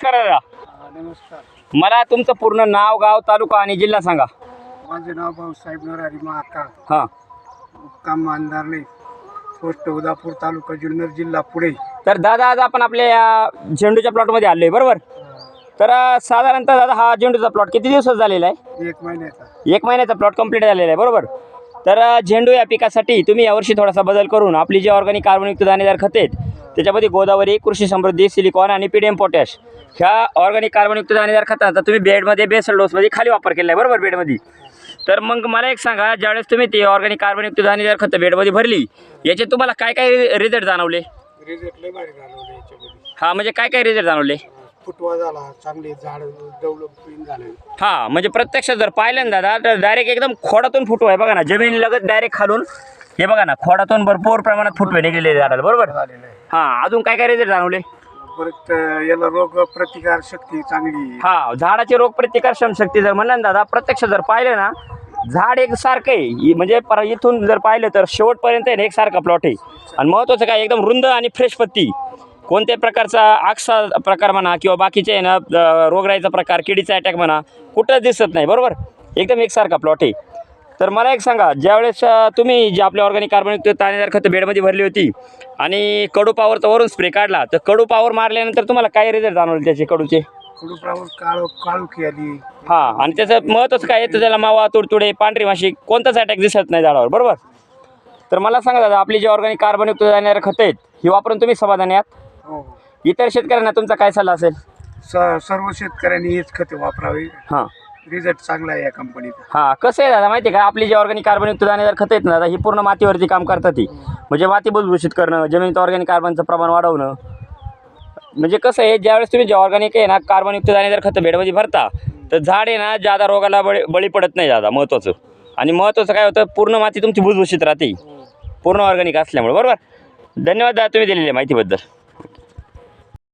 नमस्कार दादा नमस्कार. मला तुमचं पूर्ण नाव गाव तालुका आणि जिल्हा सांगा. माझे नाव भाऊसाहेब नरहरी महाकाळ हां. मुक्काम पोस्ट उदापूर तालुका जुन्नर जिल्हा पुणे. तर दादा आज आपण आपल्या या झेंडूच्या प्लॉटमध्ये आलो आहे बरोबर? तर अं, साधारणतः दादा हा झेंडूचा प्लॉट किती दिवसात झालेला आहे? एक महिन्याचा. एक महिन्याचा प्लॉट कंप्लीट झालेला आहे बरोबर? तर अं, झेंडू या पिकासाठी तुम्ही यावर्षी थोडासा बदल करून आपली जी ऑर्गॅनिक कार्बनयुक्त दाणेदार खते आहेत त्याच्यामध्ये गोदावरी कृषी समृद्धी सिलिकॉन आणि पीडीएम पोटॅश ह्या ऑर्गॅनिक कार्बनयुक्त दाणेदार खताचा तुम्ही बेडमध्ये बेसल डोसमध्ये खाली वापर केला आहे. बरोबर बेडमध्ये तर मग मला एक सांगा ज्यावेळेस तुम्ही ती ऑर्गॅनिक कार्बनयुक्त दाणेदार खतं बेडमध्ये भरली याचे तुम्हाला काय काय रिझल्ट जाणवले? हां म्हणजे काय काय रिझल्ट जाणवले? फुटवा झाला चांगले झाड डेव्हलपिंग झाले. हां म्हणजे प्रत्यक्ष जर पाहिलं ना दादा तर डायरेक्ट एकदम खोडातून फुटवा आहे. बघा ना जमीन लगत डायरेक्ट खालून हे बघा ना खोडातून भरपूर प्रमाणात फुटवे निघलेले झाडाला बरोबर? झालेलं आहे हां अजून काय काय रिझल्ट जाणवले? परत अं, याला रोग प्रतिकार शक्ती चांगली. हा झाडाची रोग प्रतिकार शक्ती जर म्हणलं ना दादा प्रत्यक्ष जर पाहिलं ना झाड एक सारखं आहे. इ- म्हणजे पर इथून जर पाहिलं तर शेवटपर्यंत आहे ना एकसारखा प्लॉट आहे. आणि महत्त्वाचं काय एकदम रुंद आणि फ्रेश पत्ती. कोणत्याही प्रकारचा आक्सा प्रकार म्हणा किंवा बाकीचे आहे ना अं, रोगराईचा प्रकार किडीचा अटॅक म्हणा कुठंच दिसत नाही बरोबर? एकदम एकसारखा प्लॉट आहे. तर मला एक सांगा ज्यावेळेस तुम्ही जे आपले ऑर्गॅनिक कार्बनयुक्त ताणेदार खतं बेडमध्ये भरली होती आणि कडू पावरचा वरून स्प्रे काढला तर कडू पावर मारल्यानंतर तुम्हाला काय रिझल्ट जाणवले त्याचे कडूचे? कडूप्रावर काळ काळुखी आली. हा आणि त्याचं महत्त्वच काय येतं त्याला मावा तुडतुडे पांढरी माशी कोणताच अटॅक दिसत नाही झाडावर बरोबर? तर मला सांगा दादा आपली जी ऑर्गॅनिक कार्बनयुक्त जाणारे खतं आहेत ही वापरून तुम्ही समाधानी आहात? हो. इतर शेतकऱ्यांना तुमचा काय सल्ला असेल? स- सर्व शेतकऱ्यांनी हेच खते वापरावी. हां. रिझल्ट चांगला आहे या कंपनीचा हां कसं आहे दादा माहिती आहे का? आपली जी ऑर्गॅनिक कार्बनयुक्त दाणेदार खत आहेत ना दादा ही पूर्ण मातीवरती काम करतात ती. म्हणजे माती भुसभूषित करणं जमिनीत ऑर्गॅनिक कार्बनचं प्रमाण वाढवणं. म्हणजे कसं आहे ज्यावेळेस तुम्ही जे ऑर्गॅनिक आहे ना कार्बनयुक्त दाणेदार खतं बेडमध्ये भरता तर झाड आहे ना जादा रोगाला बळी बळी पडत नाही दादा महत्त्वाचं आणि महत्त्वाचं काय होतं पूर्ण माती तुमची भुसभूषित राहते. पूर्ण ऑर्गॅनिक असल्यामुळे बरोबर? धन्यवाद दादा तुम्ही दिलेली माहितीबद्दल.